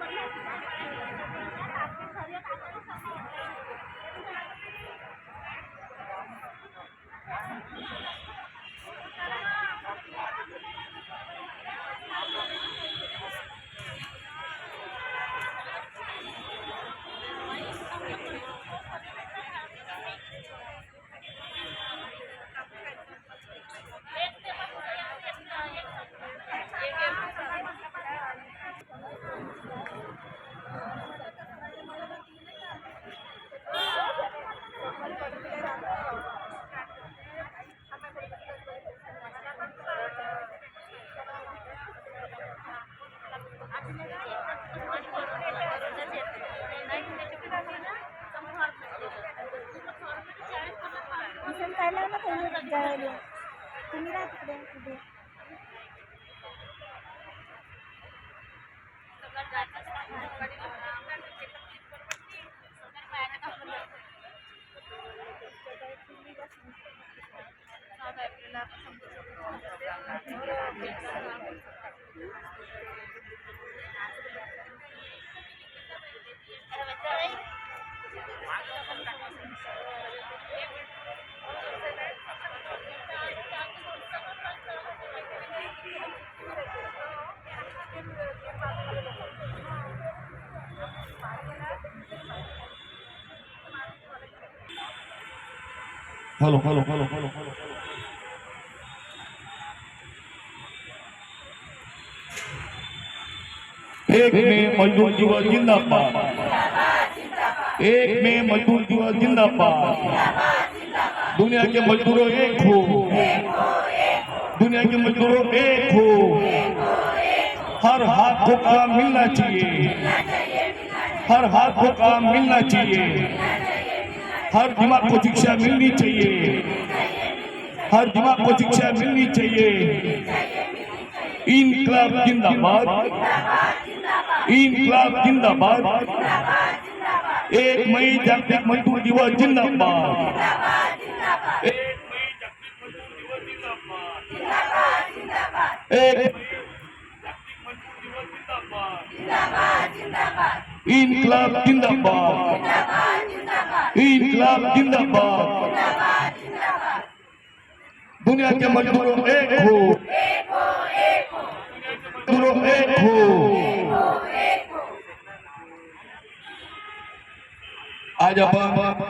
Thank you. पाहिलं ना तुम्ही जळाले तुम्ही राहा तिकडे तिथे hello hello hello hello hello एक मे मजदूर दिवस जिंदाबाद। एक मे मजदूर दिवस जिंदाबाद। दुनिया के मजदूरों एक हो। दुनिया के मजदूरों एक हो। हर हाथ को काम मिलना चाहिए। हर हाथ को काम मिलना चाहिए। हर दिमाग को शिक्षा मिलनी चाहिए। हर दिमाग को शिक्षा मिलनी चाहिए। इनकलाब जिंदाबाद। इनकलाब जिंदाबाद। एक मई जागतिक मजदूर दिवस जिंदाबाद। इनकलाब जिंदाबाद। इनकलाब जिंदाबाद दुनिया के मजदूरों एक हो मजदूरों एक हो आज आपण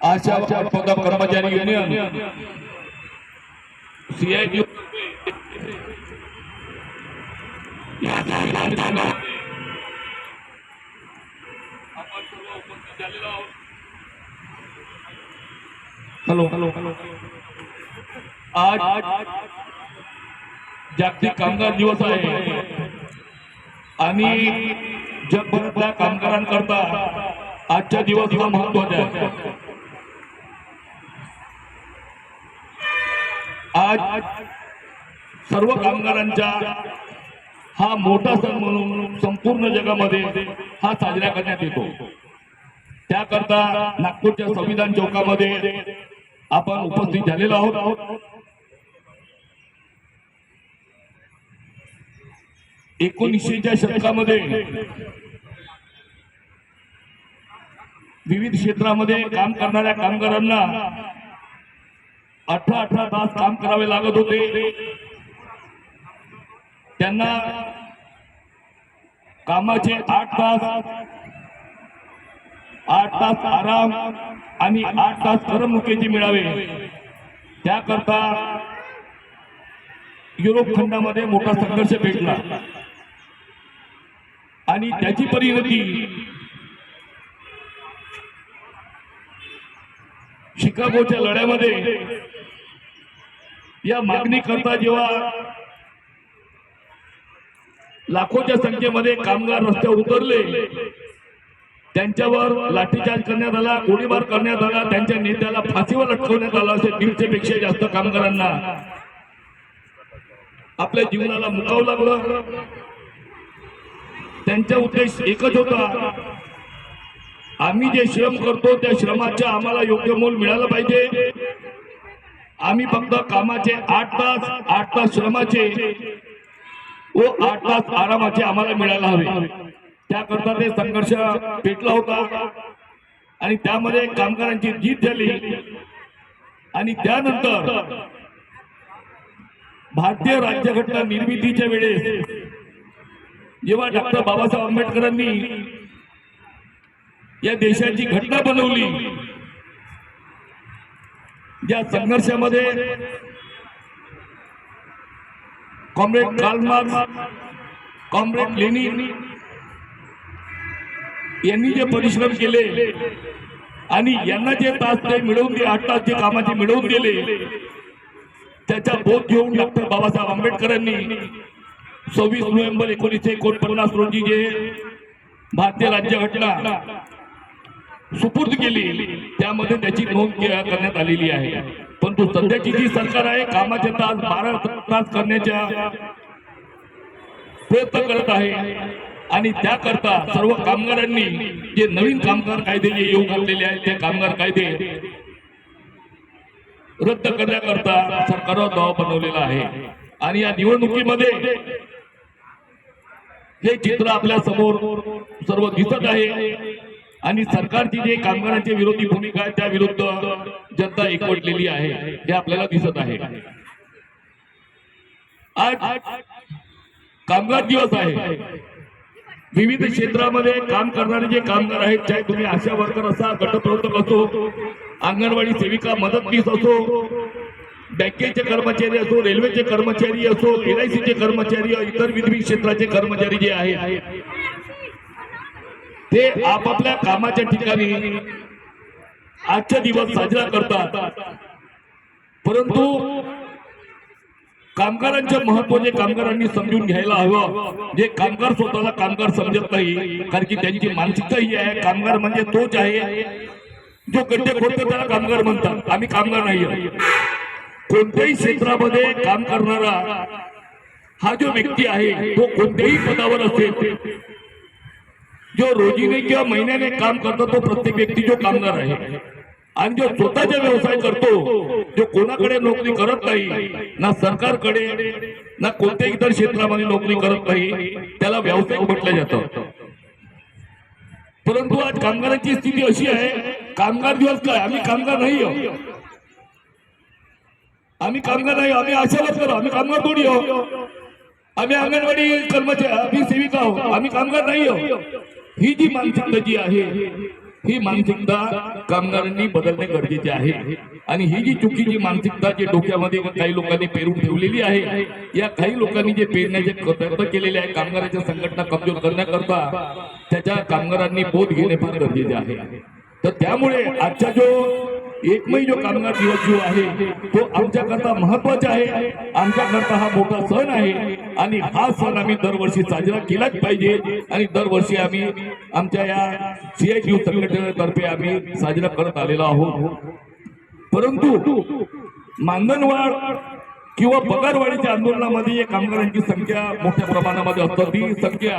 आशा पदा कर्मचारी युनियन सीआयटी आपण सर्व उपस्थित झालेलो आहोत हॅलो. हॅलो हॅलो आज जागतिक कामगार दिवस आहे. आणि जगभरातल्या कामगारांकरता आजच्या दिवस हा महत्त्वाचा आहे. आज सर्व कामगारांच्या हा मोठा सण म्हणून संपूर्ण जगामध्ये हा साजरा करण्यात येतो. त्याकरता नागपूरच्या संविधान चौकामध्ये आपण उपस्थित झालेलो आहोत. एकोणीसशेच्या शतकामध्ये विविध क्षेत्रामध्ये काम करणाऱ्या कामगारांना अठरा अठरा तास काम करावे लागत होते. त्यांना कामाचे आठ तास आठ तास आराम आणि आठ तास करमणुकीचे मिळावे. त्याकरता युरोप खंडामध्ये मोठा संघर्ष पेटला. आणि त्याची परिणती शिकागोच्या लढ्यामध्ये. या मागणी करता जेव्हा लाखोच्या संख्येमध्ये कामगार रस्त्यावर उतरले त्यांच्यावर लाठीचार्ज करण्यात आला गोळीबार करण्यात आला त्यांच्या नेत्याला फाशीवर लटकवण्यात आला असे दीडशे पेक्षा जास्त कामगारांना. आपल्या जीवनाला मुकावं लागलं. त्यांचा उद्देश एकच होता. आम्ही जे श्रम करतो त्या श्रमाच्या आम्हाला योग्य मोल मिळालं पाहिजे. आम्ही फक्त कामाचे आठ तास आठ तास श्रमाचे व आठ तास आरामाचे आम्हाला मिळायला हवे. त्याकरता ते संघर्ष पेटला होता आणि त्यामध्ये कामगारांची जीत झाली. आणि त्यानंतर भारतीय राज्यघटना निर्मितीच्या वेळेस जेव्हा डॉक्टर बाबासाहेब आंबेडकरांनी या देशाची घटना बनवली ज्या संघर्षामध्ये कॉम्रेड कार्ल कॉम्रेड लेनिन यांनी जे परिश्रम केले आणि यांना जे तास ते मिळवून दिले आठ तास जे कामाचे मिळवून दिले त्याचा बोध घेऊन डॉक्टर बाबासाहेब आंबेडकरांनी सव्वीस नोव्हेंबर एकोणीसशे एकोणपन्नास रोजी जे भारतीय राज्यघटना सुपूर्द केली त्यामध्ये त्याची नोंद करण्यात आलेली आहे. परंतु सध्याची जी सरकार आहे कामाचे तास बारा तास करण्याच्या प्रयत्न करत आहे आणि त्याकरता सर्व कामगारांनी जे नवीन कामगार कायदे जे येऊ घातलेले आहेत ते कामगार कायदे रद्द करण्याकरता सरकारवर दबाव बनवलेला आहे. आणि या निवडणुकीमध्ये हे चित्र आपल्यासमोर सर्व दिसत आहे. आणि सरकारची जे कामगारांच्या विरोधी भूमिका आहे त्या विरुद्ध जनता एकवटलेली आहे हे आपल्याला दिसत आहे. आज कामगार दिवस आहे. विविध क्षेत्रामध्ये काम करणारे जे कामगार आहेत चाहे तुम्ही आशा वर्कर असा गटप्रवर्तक असो अंगणवाडी सेविका मदतनीस असो बँकेचे कर्मचारी असो रेल्वेचे कर्मचारी असो एल आय सीचे कर्मचारी इतर विविध क्षेत्राचे कर्मचारी जे आहेत ते आपापल्या कामाच्या ठिकाणी आजचा दिवस साजरा करतात. परंतु कामगारांचे महत्त्व जे कामगारांनी समजून घ्यायला हवं. जे कामगार स्वतःला कामगार समजत नाही कारण की त्यांची मानसिकता ही आहे. कामगार म्हणजे तोच आहे. जो गड्डे खोदतो त्याला कामगार म्हणतात. आम्ही कामगार नाही कोणत्याही क्षेत्रामध्ये काम करणारा हा जो व्यक्ती आहे तो कोणत्याही पदावर असेल जो रोजीने किंवा महिन्याने काम करतो तो प्रत्येक व्यक्ती जो कामगार आहे. आणि जो स्वतःचा व्यवसाय करतो जो कोणाकडे नोकरी करत नाही ना सरकारकडे ना कोणत्याही इतर क्षेत्रामध्ये नोकरी करत नाही त्याला व्यावसायिक म्हटलं जातं. परंतु आज कामगारांची स्थिती अशी आहे कामगार दिवस काय? आम्ही कामगार नाही आहोत. आम्ही कामगार नाही आम्ही आशावाद करू आम्ही कामगार थोडी आहोत. आम्ही अंगणवाडी कर्मचारी आम्ही सेविका आहोत आम्ही कामगार नाही आहोत. ही जी मानसिकता जी आहे ही मानसिकता कामगारांनी बदलणे गरजेचे आहे. आणि ही जी चुकीची मानसिकता जी डोक्यामध्ये काही लोकांनी पेरून ठेवलेली आहे या काही लोकांनी जे पेरण्याचे प्रयत्न केलेले आहे कामगारांच्या संघटना कमजोर करण्याकरता त्याच्या कामगारांनी बोध घेणे फार गरजेचे आहे. तर त्यामुळे आजचा जो एकमेव जो कामगार दिवस जो आहे तो आमच्याकरता महत्त्वाचा आहे. आमच्याकरता हा मोठा सण आहे. आणि हा सण आम्ही दरवर्षी साजरा केलाच पाहिजे. आणि दरवर्षी आम्ही आमच्या या सीआयटीयू संघटनेतर्फे आम्ही साजरा करत आलेलो आहोत. परंतु मानधनवाढ किंवा पगारवाढीच्या आंदोलनामध्ये कामगारांची संख्या मोठ्या प्रमाणामध्ये असतात ती संख्या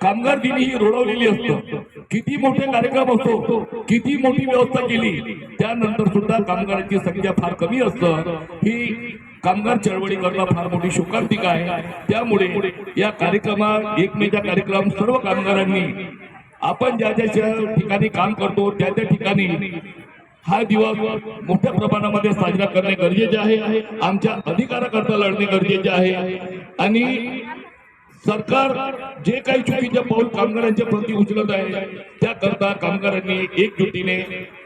कामगार दिनी ही रोडवलेली असतं. किती मोठे कार्यक्रम असतो किती मोठी व्यवस्था केली त्यानंतर सुद्धा कामगारांची संख्या फार कमी असतं. ही कामगार चळवळी करणं फार मोठी शोकांतिका आहे. त्यामुळे या कार्यक्रमात एकमेच्या कार्यक्रम सर्व कामगारांनी आपण ज्या ज्या ठिकाणी काम करतो त्या त्या ठिकाणी हा दिवस मोठ्या प्रमाणामध्ये साजरा करणे गरजेचे आहे. आमच्या अधिकाराकरता लढणे गरजेचे आहे. आणि सरकार जे काही चुकीचे पाऊल कामगारांच्या प्रती उचलत आहे त्याकरता कामगारांनी एकजुटीने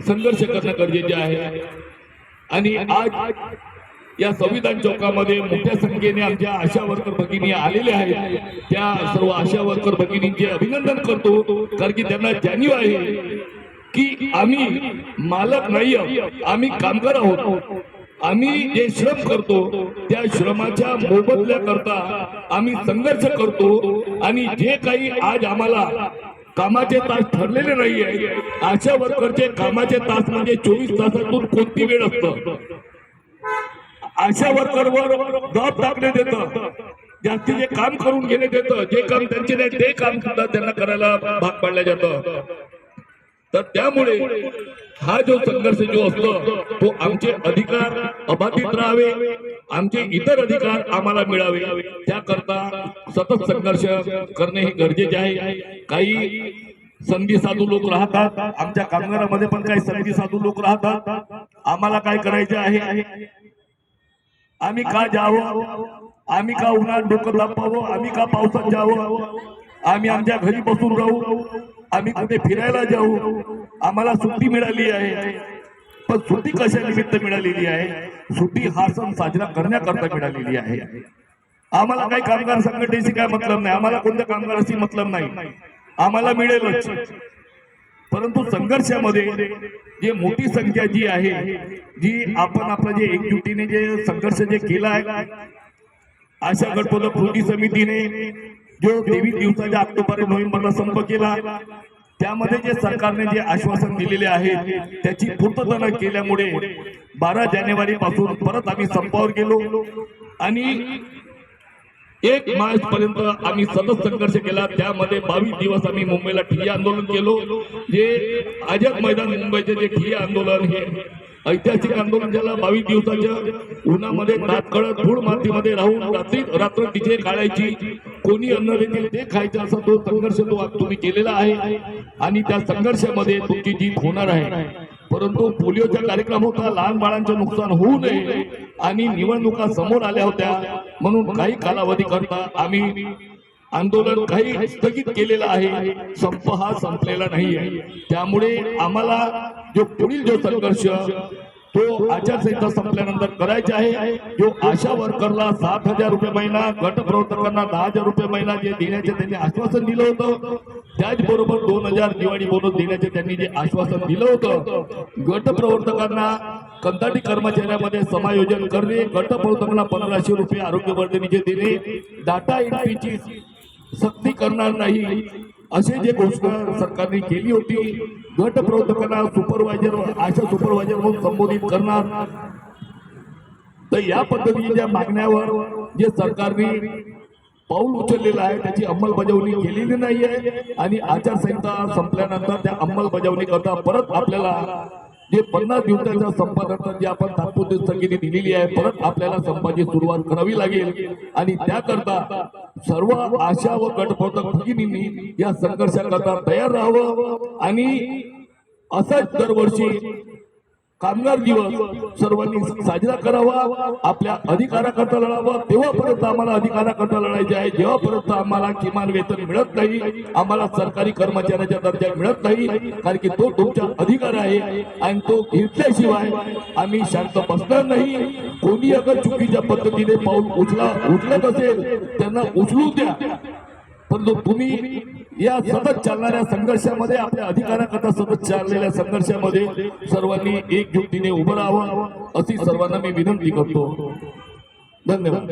संघर्ष करणं गरजेचे आहे. आणि आज या संविधान चौकामध्ये मोठ्या संख्येने आमच्या आशा वर्कर भगिनी आलेल्या आहेत. त्या सर्व आशा वर्कर भगिनींचे अभिनंदन करतो कारण की त्यांना जाणीव आहे की आम्ही मालक नाही आहोत आम्ही कामगार आहोत. आम्ही जे श्रम करतो त्या श्रमाच्या मोबदल्या करता आम्ही संघर्ष करतो आणि जे काही आज आम्हाला कामाचे तास ठरलेले नाही आहे अशा वर्करचे कामाचे तास म्हणजे चोवीस तासातून कोणती वेळ असतं? अशा वर्करवर जबाब टाकणे देतं जास्तीचे काम करून घेणे देतं जे काम त्यांचे नाही ते काम सुद्धा त्यांना करायला भाग पाडलं जातं. तर त्यामुळे हा जो संघर्ष जो असतो तो आमचे अधिकार अबाधित राहावे आमचे इतर अधिकार आम्हाला मिळावे. त्याकरता सतत संघर्ष करणे हे गरजेचे आहे. काही संधी साधू लोक राहतात. आमच्या कामगारामध्ये पण काही संधी साधू लोक राहतात. आम्हाला काय करायचे आहे? आम्ही का जावं? आम्ही का उन्हात डोकं दापावं आम्ही का पावसात जावं? आम्ही आमच्या घरी बसून राहू? आम्ही कुठे फिरायला जाऊ? आम्हाला सुट्टी मिळाली आहे. पण सुट्टी कशा निमित्त मिळालेली आहे? सुट्टी हा सण साजरा करण्याकरता मिळालेली आहे. आम्हाला काही कामगार संघटनेशी काय मतलब नाही. आम्हाला कोणत्या कामगाराशी मतलब नाही. आम्हाला मिळेलच. परंतु संघर्षामध्ये जे मोठी संख्या जी आहे जी आपण आपलं जे एकजुटीने जे संघर्ष जे केला आहे अशा गटपद कृती समितीने जो तेवीस दिवसाच्या ऑक्टोबर नोव्हेंबरला संप केला त्यामध्ये जे सरकारने जे आश्वासन दिलेले आहे त्याची पूर्तता न केल्यामुळे बारा जानेवारी पासून परत आम्ही संपावर गेलो. आणि एक मार्च पर्यंत आम्ही सतत संघर्ष केला. त्यामध्ये बावीस दिवस आम्ही मुंबईला ठिय्या आंदोलन केलो. जे आझाद मैदान मुंबईचे जे ठिय्या आंदोलन हे ऐतिहासिक आंदोलन ज्याला बावीस दिवसाच्या उन्हामध्ये तात्कळत धूळ मातीमध्ये राहून रात्री रात्र तिथे काढायची. कोणी अन्न देतील ते खायचं असा तो संघर्ष तो तुम्ही केलेला आहे. आणि त्या संघर्षामध्ये तुमची जीत होणार आहे. परंतु पोलिओचा कार्यक्रम होता लहान बाळांचं नुकसान होऊ नये आणि निवडणुका समोर आल्या होत्या. म्हणून काही कालावधी करता आम्ही आंदोलन काही स्थगित केलेलं आहे. संप हा संपलेला नाही आहे त्यामुळे आम्हाला जो पुढील जो संघर्ष तो आचारसंहिता संपल्यानंतर करायचा आहे. जो आशा वर्करला सात हजार रुपये महिना गट प्रवर्तकांना दहा हजार रुपये महिना जे देण्याचे त्यांनी आश्वासन दिलं होतं. त्याचबरोबर दोन हजार दिवाळी बोनस देण्याचे त्यांनी जे आश्वासन दिलं होतं. गट प्रवर्तकांना कंत्राटी कर्मचाऱ्यामध्ये समायोजन करणे गट प्रवर्तकांना पंधराशे रुपये आरोग्य वर्धनीचे देणे डाटा एंट्रीची सक्ती करणार नाही. असे जे घोषणा सरकारने केली होती गट प्रवर्तकांना सुपरवायझर आशा सुपरवायझर म्हणून संबोधित करणार. तर या पद्धतीच्या मागण्यावर जे सरकारने पाऊल उचललेलं आहे त्याची अंमलबजावणी केलेली नाही आहे आणि आचारसंहिता संपल्यानंतर त्या अंमलबजावणी करता परत आपल्याला जे पन्नास दिवसाच्या संपादनात जी आपण तात्पुरती स्थगिती दिलेली आहे परत आपल्याला संपाची सुरुवात करावी लागेल. आणि त्याकरता सर्व आशा व गटप्रवर्तक भगिनींनी या संघर्षाकरता तयार राहावं. आणि असंच दरवर्षी कामगार दिवस सर्वांनी साजरा करावा. आपल्या अधिकाराकरता लढावा. तेव्हापर्यंत आम्हाला अधिकाराकरता लढायचे आहे. जेव्हापर्यंत आम्हाला किमान वेतन मिळत नाही आम्हाला सरकारी कर्मचाऱ्याच्या दर्जा मिळत नाही कारण की तो तुमचा अधिकार आहे आणि तो घेतल्याशिवाय आम्ही शांत बसणार नाही. कोणी अगर चुकीच्या पद्धतीने पाऊल उचला उचलत असेल त्यांना उचलू द्या. परंतु तुम्ही या सतत चालणाऱ्या संघर्षामध्ये आपल्या अधिकाराकरता सतत चाललेल्या संघर्षामध्ये सर्वांनी एकजुटीने उभं राहावं अशी सर्वांना मी विनंती करतो. धन्यवाद.